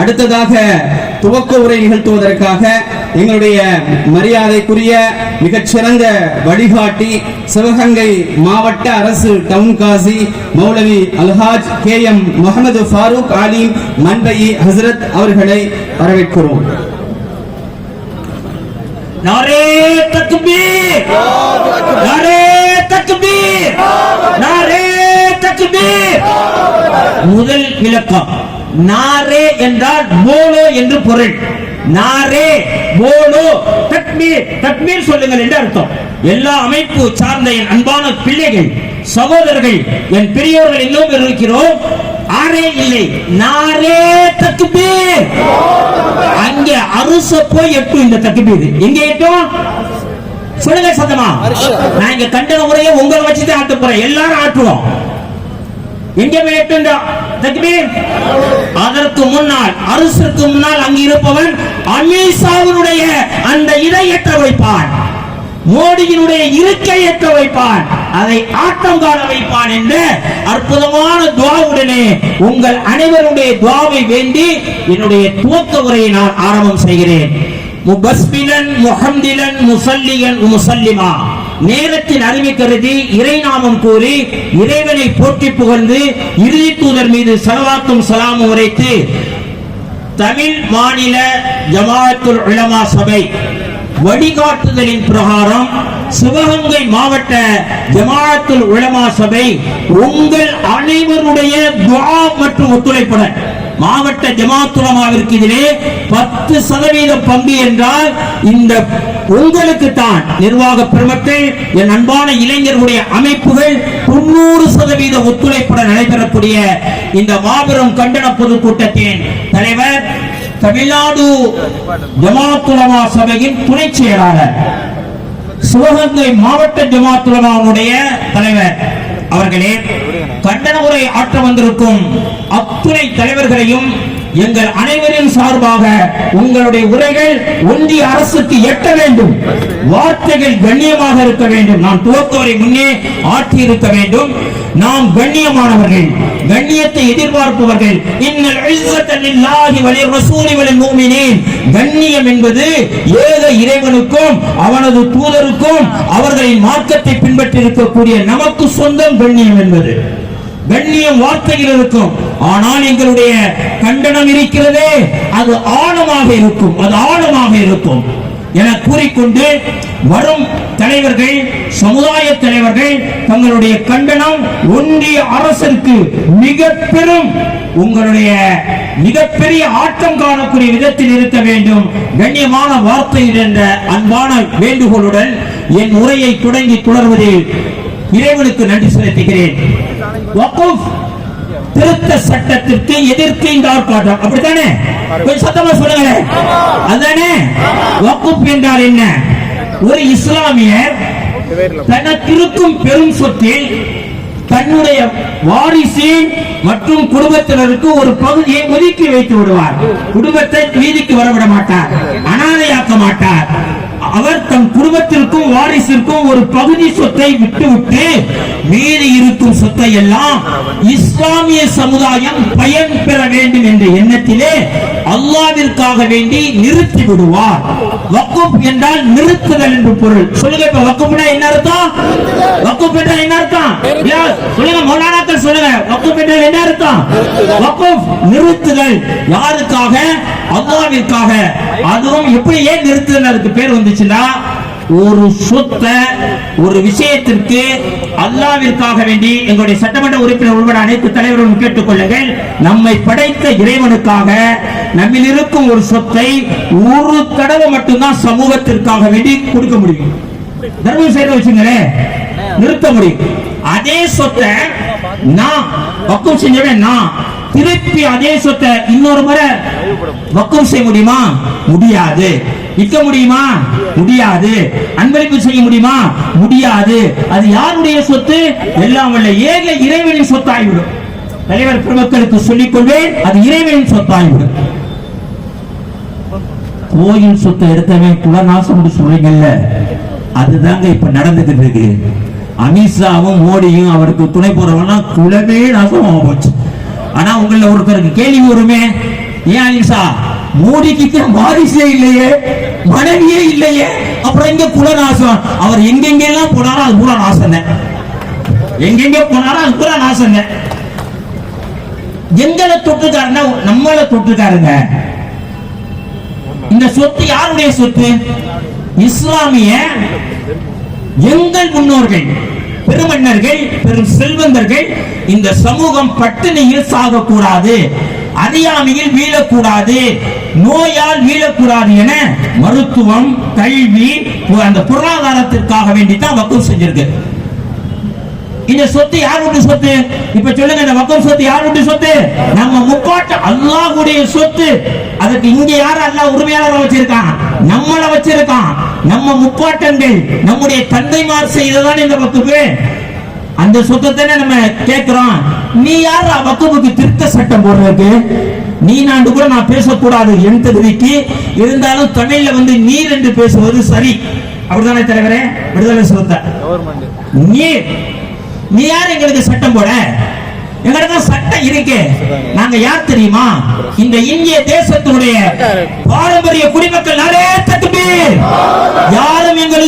அடுத்ததாக துவக்க உரை நிகழ்த்துவதற்காக எங்களுடைய மரியாதைக்குரிய மிகச்சிறந்த வழிகாட்டி சிவகங்கை மாவட்ட அரசு டவுன் காசி மௌலவி அல்ஹாஜ் கே எம் முகமது ஃபாரூக் ஆலிம் மண்பயி ஹசரத் அவர்களை வரவேற்கிறோம். நாரே முதல் விளக்கம். நாரே என்றால் மோலோ என்று பொருள். நாரே மோலோ தக்பீர் தக்பீர் சொல்லுங்கள் என்று அர்த்தம். எல்லா அமைப்பு சார்ந்த என் அன்பான பிள்ளைகள் சகோதரர்கள் என் பெரியோர்கள் எல்லோரும் இருக்கிறோம். ஆரே இல்லை. நாரே தக்பீர் அங்கே அருச போய் எட்டும் இந்த தக்பீர் எங்க எட்டும்? சொல்லுங்க சத்தமா. நான் இங்க கண்டன உரையை உங்களை வச்சுதான் ஆட்ட போறேன். எல்லாரும் ஆட்டுவோம் எங்க எட்டும் அதற்கு முன்னால் அரசுக்கு முன்னால் அங்கு இருப்பவன் அமீசாவினுடைய அந்த இதை வைப்பான் மோடியினுடைய இருக்கை ஏற்ற வைப்பான் அதை ஆட்டம் காண வைப்பான் என்று அற்புதமான துவாவுடனே உங்கள் அனைவருடைய துவாவை வேண்டி என்னுடைய துவக்க உரையை நான் ஆரம்பம் செய்கிறேன். முபஸ்பிலன் முஹம்திலன் முசல்லியன் முசல்லிமா. நேரத்தின் அருமை கருதி இறைநாமம் கூறி இறைவனை போற்றி புகழ்ந்து இறுதி தூதர் மீது செலவாக்கும் சலாமும் உரைத்து தமிழ் மாநில ஜமாத்துல் உலமா சபை வழிகாட்டுதலின் பிரகாரம் சிவகங்கை மாவட்ட ஜமாத்துல் உலமா சபை உங்கள் அனைவருடைய துவா மற்றும் ஒத்துழைப்புடன் மாவட்ட ஜமாத்துலமாவிற்கு இதிலே பத்து சதவீதம் பங்கு என்றால் இந்த உங்களுக்கு தான் நிர்வாக பெருமக்கள் என் அன்பான இளைஞர்களுடைய அமைப்புகள் தொண்ணூறு சதவீத ஒத்துழைப்புடன் நடைபெறக்கூடிய இந்த மாபெரும் கண்டன பொதுக்கூட்டத்தின் தலைவர் தமிழ்நாடு ஜமாத்துலமா சபையின் துணை செயலாளர் சிவகங்கை மாவட்ட ஜமாத்துலமாவுடைய தலைவர் அவர்களே. கண்டன உரை ஆற்ற வந்திருக்கும் அத்துணை தலைவர்களையும் எங்கள் அனைவரின் சார்பாக உங்களுடைய உரைகள் ஒன்றிய அரசுக்கு எட்ட வேண்டும். வார்த்தைகள் கண்ணியமாக இருக்க வேண்டும். நான் துவக்கவரை முன்னே ஆற்றி இருக்க வேண்டும். நாம் கண்ணியமானவர்கள் கண்ணியத்தை எதிர்பார்ப்பவர்கள். இன்னல் இஸ்ஸத்த வலி ரசூலி வலில் முஃமினீன். கண்ணியம் என்பது ஏக இறைவனுக்கும் அவனது தூதருக்கும் அவர்களின் மார்க்கத்தை பின்பற்றி இருக்கக்கூடிய நமக்கு சொந்தம் கண்ணியம் என்பது. கண்ணியம் வார்த்தையில் இருக்கும். ஆனால் எங்களுடைய கண்டனம் இருக்கிறதே அது ஆழமாக இருக்கும். அது ஆழமாக இருக்கும். என கூறிக்கொண்டு வரும் தலைவர்கள் சமுதாய தலைவர்கள் தங்களுடைய கண்டனம் ஒன்றிய அரசிற்கு மிக பெரும் உங்களுடைய மிகப்பெரிய ஆட்டம் காணக்கூடிய விதத்தில் இருக்க வேண்டும். கண்ணியமான வார்த்தையில் என்ற அன்பான வேண்டுகோளுடன் என் உரையை தொடங்கி தொடர்வதில் இறைவனுக்கு நன்றி செலுத்துகிறேன். திருத்த சட்டத்திற்கு எதிர்த்து இந்த ஆர்ப்பாட்டம். அப்படித்தானே? கொஞ்சம் சத்தமா சொல்லுங்களேன் அதானே வக்ஃப் என்றால் என்ன? ஒரு இஸ்லாமியர் தனக்கிருக்கும் பெரும் சொத்தில் தன்னுடைய வாரிசு மற்றும் குடும்பத்தினருக்கு ஒரு பகுதியை ஒதுக்கி வைத்து விடுவார். குடும்பத்தை வீதிக்கு வரவிட மாட்டார். அனாதையாக்க மாட்டார். அவர் தம் குடும்பத்திற்கும் வாரிசிற்கும் ஒரு பகுதி சொத்தை விட்டுவிட்டு மீதி இருக்கும் சொத்தை எல்லாம் இஸ்லாமிய சமுதாயம் பயன் பெற வேண்டும் என்ற எண்ணத்திலே அல்லாவிற்காக வேண்டி நிறுத்தி விடுவார். வக்குப் என்றால் நிறுத்துதல் என்று பொருள். சொல்லுங்க இப்ப வக்குப்னா என்ன அர்த்தம்? வக்குப் என்றால் என்ன அர்த்தம்? சொல்லுங்க மௌலானாக்கள் சொல்லுங்க. வக்குப் என்றால் என்ன அர்த்தம்? வக்குப் நிறுத்துதல். யாருக்காக? அல்லாவிற்காக. அதுவும் எப்படி ஏன் நிறுத்துதல் பேர் வந்துச்சுன்னா ஒரு சொத்தை ஒரு விஷயத்திற்கு அல்லாவிற்காக வேண்டி எங்களுடைய சட்டமன்ற உறுப்பினர் உள்பட அனைத்து தலைவர்களும் கேட்டுக்கொள்ளுங்கள் நம்மை படைத்த இறைவனுக்காக நம்மில் இருக்கும் ஒரு சொத்தை ஒரு தடவை மட்டும்தான் சமூகத்திற்காக வேண்டி கொடுக்க முடியும். தர்மம் செய்த வச்சுங்களேன் நிறுத்த முடியும். அதே சொத்தை நான் பக்கம் செஞ்சவன் நான். திருப்பி அதே சொத்தை இன்னொரு முறை வக்கம் செய்ய முடியுமா? முடியாது. விற்க முடியுமா? முடியாது. அன்பளிப்பு செய்ய முடியுமா? முடியாது. அது யாருடைய சொத்து? எல்லாம் வல்ல ஏக இறைவனின் சொத்தாகிவிடும் தலைவர் பெருமக்களுக்கு சொல்லிக் கொள்வேன் அது இறைவனின் சொத்தாகிவிடும் கோயில் சொத்தை எடுத்தவன் குலநாசம் சொல்றீங்கல்ல அதுதாங்க இப்ப நடந்துகிட்டு இருக்கு. அமித்ஷாவும் மோடியும் அவருக்கு துணை போறவன்னா குலமே நாசமா போச்சு. ஆனா உங்கள ஒருத்தருக்கு கேள்வி வருமே? ஏன் அலிசா? மோடிக்கு வாரிசே இல்லையே மனைவியே இல்லையே அப்புறம் எங்க குலநாசம். அவர் எங்கெங்கெல்லாம் போனாரோ அது பூரா நாசம் எங்கெங்க போனாரோ அது பூரா நாசம் எங்களை தொட்டுக்காருன்னா நம்மள தொட்டுக்காருங்க. இந்த சொத்து யாருடைய சொத்து? இஸ்லாமிய எங்கள் முன்னோர்கள். பெருமன்னர்கள் பெரும் செல்வந்தர்கள் இந்த சமூகம் பட்டினியில் சாகக்கூடாது அறியாமையில் வீழக்கூடாது நோயால் வீழக்கூடாது என மருத்துவம் கல்வி அந்த பொருளாதாரத்திற்காக வேண்டி தான் வக்கம் செஞ்சிருக்கு. இந்த சொத்து யாருடைய சொத்து? இப்ப சொல்லுங்க இந்த வக்கம் சொத்து யாருடைய சொத்து? நம்ம முப்பாட்டு அல்லாஹுடைய சொத்து. அதுக்கு இங்க யாரு அல்லாஹ் உரிமையாளர் வச்சிருக்கான்? நம்மள வச்சிருக்கான். நம்ம முப்பாட்டங்கள் நம்முடைய தந்தைமார் செய்ததான் இந்த வக்குப்பு அந்த சொத்தை நம்ம கேட்கிறோம். நீ யார் வக்குப்புக்கு திருத்த சட்டம் போடுறதுக்கு? நீ நாண்டு கூட நான் பேசக்கூடாது என் தகுதிக்கு. இருந்தாலும் தமிழ்ல வந்து நீர் என்று பேசுவது சரி. அப்படிதானே தலைவரே? விடுதலை சிறுத்தை நீர். நீ யார் எங்களுக்கு சட்டம் போட? எங்களுக்கு சட்டம் இருக்கு. நாங்க யார் தெரியுமா? இந்த இந்திய தேசத்தினுடைய பாரம்பரிய குடிமக்கள் நாளே யாரும்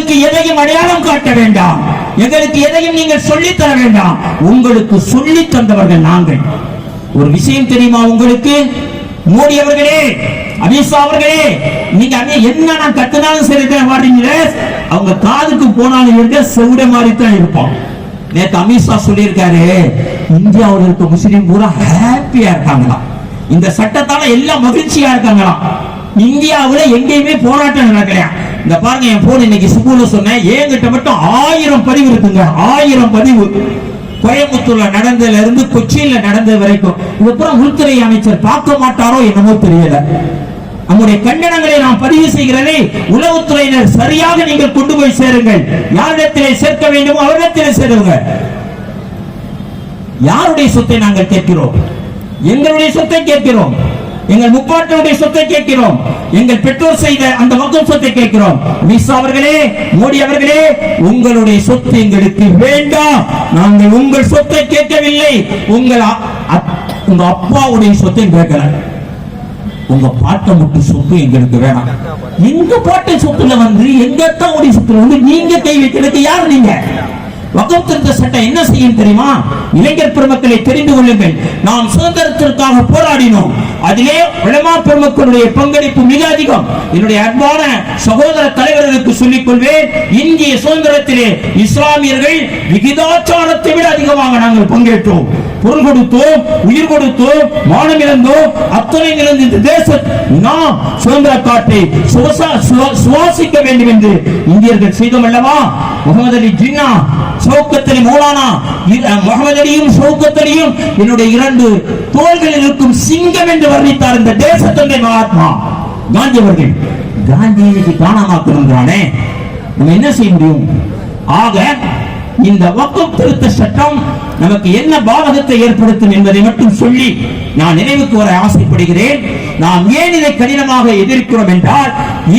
எங்களுக்கு எதையும் அடையாளம் காட்ட வேண்டாம். எங்களுக்கு எதையும் நீங்கள் சொல்லி தர வேண்டாம். உங்களுக்கு சொல்லி தந்தவர்கள் நாங்கள். ஒரு விஷயம் தெரியுமா உங்களுக்கு? மோடி அவர்களே அமித்ஷா அவர்களே நீங்க என்ன நான் கத்துனாலும் சரி வாடுறீங்களே அவங்க காதுக்கு போனாலும் இருக்க செவிட மாதிரி தான் இருப்போம் நேத்து அமித்ஷா சொல்லியிருக்காரு இந்தியாவில் இருக்க முஸ்லீம் பூரா ஹாப்பியா இருக்காங்களாம். இந்த சட்டத்தால எல்லாம் மகிழ்ச்சியா இருக்காங்களாம். இந்தியாவுல எங்கேயுமே போராட்டம் நடக்கலையா இந்த பாருங்க என் போன் இன்னைக்கு ஸ்கூல்ல சொன்னேன். ஏங்கிட்ட மட்டும் ஆயிரம் பதிவு இருக்குங்க. ஆயிரம் பதிவு. கோயம்புத்தூர்ல நடந்ததுல இருந்து கொச்சியில நடந்தது வரைக்கும். இதுக்கப்புறம் உள்துறை அமைச்சர் பார்க்க மாட்டாரோ என்னமோ தெரியல. நம்முடைய கண்டனங்களை நாம் பதிவு செய்கிறதை உளவுத்துறையினர் சரியாக நீங்கள் கொண்டு போய் சேருங்கள். யாரிடத்திலே சேர்க்க வேண்டுமோ அவரிடத்திலே சேருங்க. யாருடைய சொத்தை நாங்கள் கேட்கிறோம்? எங்களுடைய சொத்தை கேட்கிறோம். எங்கள் முப்பாட்டனுடைய சொத்தை கேட்கிறோம். எங்கள் பெற்றோர் செய்த அந்த மக்கள் சொத்தை கேட்கிறோம். மிஸ் அவர்களே மோடி அவர்களே உங்களுடைய சொத்து எங்களுக்கு வேண்டாம். நாங்கள் உங்கள் சொத்தை கேட்கவில்லை. உங்கள் அ- உங்க அப்பாவுடைய சொத்தை கேட்கல. உங்க பாட்டை மட்டும் சொத்து எங்களுக்கு வேணாம். எங்க பாட்டை சொத்துல வந்து எங்க அத்தாவுடைய சொத்துல வந்து நீங்க கை வைக்கிறதுக்கு யார் நீங்க? வகம் திருத்த சட்டம் என்ன செய்யும் தெரியுமா? இளைஞர் பெருமக்களை தெரிந்து கொள்ளுங்கள். நாம் சுதந்திரத்திற்காக போராடினோம். அதிலே உலமா பெருமக்களுடைய பங்களிப்பு மிக அதிகம். என்னுடைய அன்பான சகோதர தலைவர்களுக்கு சொல்லிக் கொள்வேன் இந்திய சுதந்திரத்திலே இஸ்லாமியர்கள் விகிதாச்சாரத்தை விட அதிகமாக நாங்கள் பங்கேற்றோம். பொருள் கொடுத்தோம் உயிர் கொடுத்தோம் மானம் இழந்தோம் அத்தனை இழந்த இந்த தேசம் நாம் சுதந்திர காட்டை சுவா- சுவாசிக்க வேண்டும் என்று இந்தியர்கள் செய்தோம் அல்லவா? முகமது அலி ஜின்னா சௌக்கத் மூலானா முகமது அலியும் சௌக்கத்தலியும் என்னுடைய இரண்டு தோள்களில் இருக்கும் சிங்கம் என்று வர்ணித்தார் இந்த தேசத்தந்தை மகாத்மா. காந்தி அவர்கள் காந்தி இன்னைக்கு காணாமாக்கணுங்கிறானே நம்ம என்ன செய்ய முடியும்? ஆக இந்த வக்கம் திருத்த சட்டம் நமக்கு என்ன பாதகத்தை ஏற்படுத்தும் என்பதை மட்டும் சொல்லி நான் நினைவுக்கு வர ஆசைப்படுகிறேன். நாம் ஏன் இதை கடினமாக எதிர்க்கிறோம் என்றால்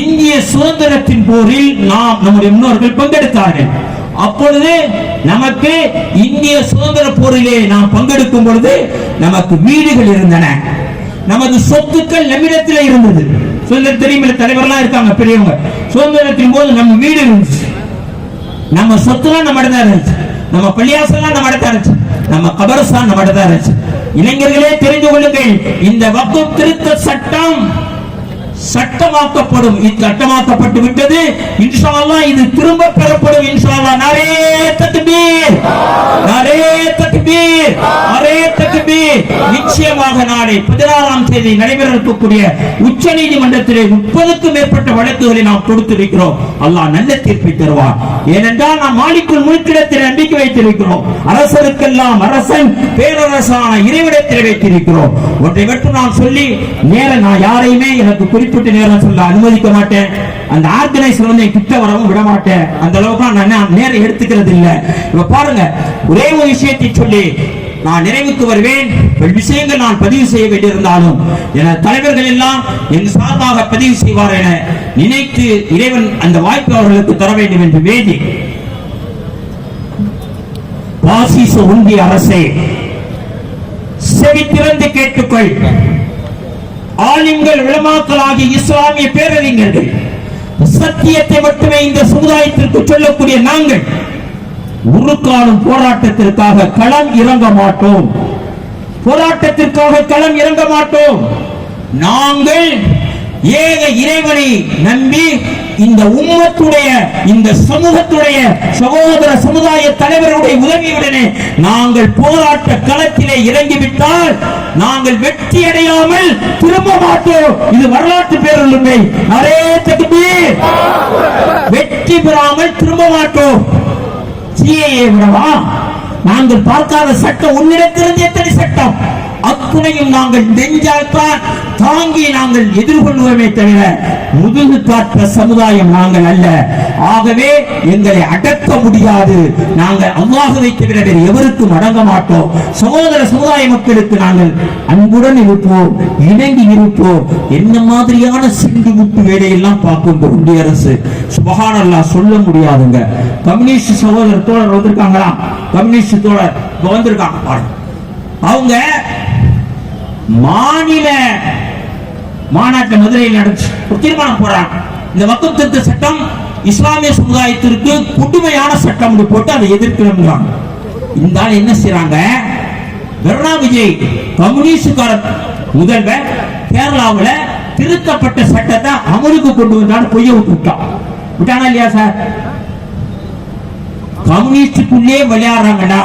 இந்திய சுதந்திரத்தின் போரில் நாம் நம்முடைய முன்னோர்கள் பங்கெடுத்தார்கள். அப்பொழுது நமக்கு இந்திய சுதந்திர போரிலே நாம் பங்கெடுக்கும் பொழுது நமக்கு வீடுகள் இருந்தன. நமது சொத்துக்கள் நம்மிடத்தில் இருந்தது. சுதந்திர தெரியுமில்ல தலைவர்லாம் இருக்காங்க பெரியவங்க. சுதந்திரத்தின் போது நம்ம வீடு இருந்துச்சு. நம்ம சொத்துலாம் நம்ம இடத்தான் இருந்துச்சு. நம்ம பள்ளியாசலாம் நம்ம தான் இருந்துச்சு. நம்ம கபரஸ்தான் நம்ம இடத்தான் இருந்துச்சு. இளைஞர்களே தெரிந்து கொள்ளுங்கள். இந்த வக்கம் திருத்த சட்டம் சட்டமாக்கப்படும். இது சட்டமாக்கப்பட்டு விட்டது. இன்ஷா இது திரும்ப பெறப்படும். இன்ஷா நரே தக்பீர் நாரே தக்பீர் நாரே தக்பீர் நிச்சயமாக நாளை பதினாறாம் தேதி நடைபெற இருக்கக்கூடிய உச்ச நீதிமன்றத்திலே முப்பதுக்கும் மேற்பட்ட வழக்குகளை நாம் கொடுத்திருக்கிறோம் அல்லாஹ் நல்ல தீர்ப்பை தருவார். ஏனென்றால் நாம் மாலிக்குள் முழுக்கிடத்தில் நம்பிக்கை வைத்திருக்கிறோம். அரசருக்கெல்லாம் அரசன் பேரரசான இறைவிடத்தில் வைத்திருக்கிறோம். ஒன்றை மட்டும் நான் சொல்லி நேர நான் யாரையுமே எனக்கு குறிப்பிட்ட நேரம் சொல்ல அனுமதிக்க மாட்டேன். அந்த ஆர்கனைசர் வந்து என் கிட்ட வரவும் விட மாட்டேன். அந்த அளவுக்கு நான் நேரம் எடுத்துக்கிறது இல்லை இப்ப பாருங்க ஒரே ஒரு விஷயத்தை சொல்லி நான் நிறைவுக்கு வருவேன். விஷயங்கள் நான் பதிவு செய்ய வேண்டியிருந்தாலும் என தலைவர்கள் எல்லாம் என் சார்பாக பதிவு செய்வார் என நினைத்து இறைவன் அந்த வாய்ப்பு அவர்களுக்கு தர வேண்டும் என்று வேண்டி. பாசிச ஒன்றிய அரசே செவி திறந்து கேட்டுக்கொள். ஆலிம்கள் உலமாக்களாகிய இஸ்லாமிய பேரறிஞர்கள் சத்தியத்தை மட்டுமே இந்த சமுதாயத்திற்கு சொல்லக்கூடிய நாங்கள் ஒரு காலம் போராட்டத்திற்காக களம் இறங்க மாட்டோம். போராட்டத்திற்காக களம் இறங்க மாட்டோம். நாங்கள் ஏக இறைவனை நம்பி இந்த உம்மத்துடைய இந்த சமூகத்துடைய சகோதர சமுதாய தலைவருடைய உதவியுடனே நாங்கள் போராட்ட களத்திலே இறங்கிவிட்டால் நாங்கள் வெற்றி அடையாமல் திரும்ப மாட்டோம். இது வரலாற்று பேருண்மை அரே தக்பீர் வெற்றி பெறாமல் திரும்ப மாட்டோம். சிஏஏ விடவா? நாங்கள் பார்க்காத சட்டம் உன்னிடத்திலிருந்து எத்தனை சட்டம். அத்துணையும் நாங்கள் நெஞ்சால்தான் தாங்கி நாங்கள் எதிர்கொள்வோமே தவிர முதுகு காட்ட சமுதாயம் நாங்கள் அல்ல. ஆகவே எங்களை அடக்க முடியாது. நாங்கள் அல்லாஹுவை தவிர வேறு எவருக்கும் அடங்க மாட்டோம். சகோதர சமுதாய மக்களுக்கு நாங்கள் அன்புடன் இருப்போம் இணங்கி இருப்போம். என்ன மாதிரியான சிந்து முட்டு வேலையெல்லாம் பார்க்கும் இந்த ஒன்றிய அரசு? சுபஹானல்லா சொல்ல முடியாதுங்க. கம்யூனிஸ்ட் சகோதரர் தோழர் வந்திருக்காங்களா? கம்யூனிஸ்ட் தோழர் இப்ப வந்திருக்காங்க அவங்க மாநில மாநாட்டு மதுரையில் நடந்துச்சு ஒரு தீர்மானம் போடுறாங்க. இந்த வக்கம் திருத்த சட்டம் இஸ்லாமிய சமுதாயத்திற்கு புதுமையான சட்டம் போட்டு அதை எதிர்க்கிறாங்க இந்த ஆள் என்ன செய்றாங்க? கருணா விஜய் கம்யூனிஸ்டுக்கார முதல்வர் கேரளாவுல திருத்தப்பட்ட சட்டத்தை அமலுக்கு கொண்டு வந்தாலும் பொய்ய விட்டு விட்டான் விட்டானா இல்லையா சார்? கம்யூனிஸ்டுக்குள்ளே விளையாடுறாங்கடா.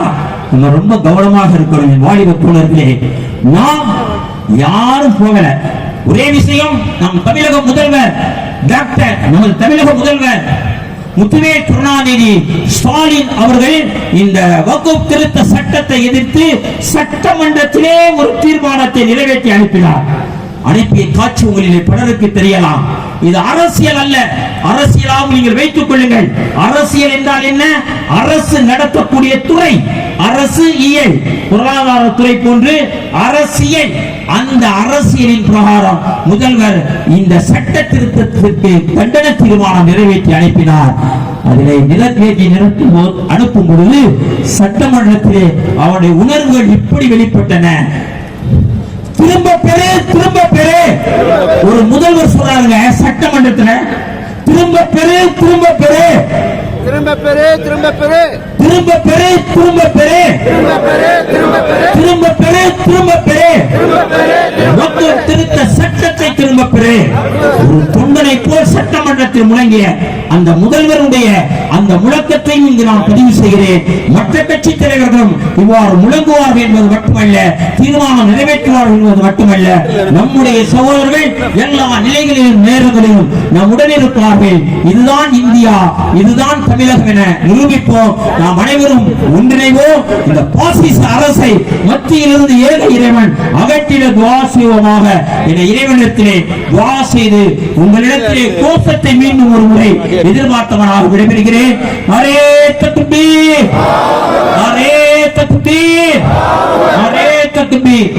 நம்ம ரொம்ப கவனமாக இருக்கிறோம் என் வாலிப தோழர்களே. நாம் யாரும் போகல. ஒரே விஷயம் நம் தமிழக முதல்வர் டாக்டர் நமது தமிழக முதல்வர் முத்துவேல் கருணாநிதி ஸ்டாலின் அவர்கள் இந்த வகுப் திருத்த சட்டத்தை எதிர்த்து சட்டமன்றத்திலே ஒரு தீர்மானத்தை நிறைவேற்றி அனுப்பினார். அனுப்பிய காட்சி உங்களிலே பலருக்கு தெரியலாம். இது அரசியல் அல்ல. அரசியலாக நீங்கள் வைத்துக் கொள்ளுங்கள். அரசியல் என்றால் என்ன? அரசு நடத்தக்கூடிய துறை. அரசு இயல். பொருளாதாரத்துறை போன்று அரசியல். அந்த அரசியலின் பிரகாரம் முதல்வர் இந்த சட்ட திருத்தத்திற்கு கண்டன தீர்மானம் நிறைவேற்றி அனுப்பினார். அதிலே நிறைவேற்றி நிறுத்தும் போது அனுப்பும் பொழுது சட்டமன்றத்திலே அவருடைய உணர்வுகள் இப்படி வெளிப்பட்டன. திரும்ப பெரு திரும்ப பெரு ஒரு முதல்வர் சொல்றாருங்க சட்டமன்றத்தில் திரும்ப பெரு திரும்ப பெரு திரும்ப பெரு திரும்ப பெரு திரும்ப பெறு திரும்ப பெறு திரும்ப பெறு திரும்ப பெறு மக்கள் திருத்த சட்டத்தை திரும்ப பெறு ஒரு தொண்டனை போல் சட்டமன்றத்தில் முழங்கிய அந்த முதல்வருடைய அந்த முழக்கத்தை இங்கு நான் பதிவு செய்கிறேன். மற்ற கட்சி தலைவர்களும் இவ்வாறு முழங்குவார்கள் என்பது மட்டுமல்ல தீர்மானம் நிறைவேற்றுவார்கள் என்பது மட்டுமல்ல. நம்முடைய சகோதரர்கள் எல்லா நிலைகளிலும் நேரங்களிலும் நம்முடன் இருப்பார்கள் இதுதான் இந்தியா இதுதான் தமிழகம் என நிரூபிப்போம். நாம் அனைவரும் ஒன்றிணைவோம். இந்த பாசிச அரசை மத்தியிலிருந்து ஏக இறைவன் அகற்றிட துவா செய்வோமாக. என இறைவனிடத்திலே துவா செய்து உங்களிடத்திலே கோஷத்தை மீண்டும் ஒரு முறை எதிர்பார்த்தவனாக விடைபெறுகிறேன். மரே தக்பீர் அரே தக்பீர் அரே தக்பீர்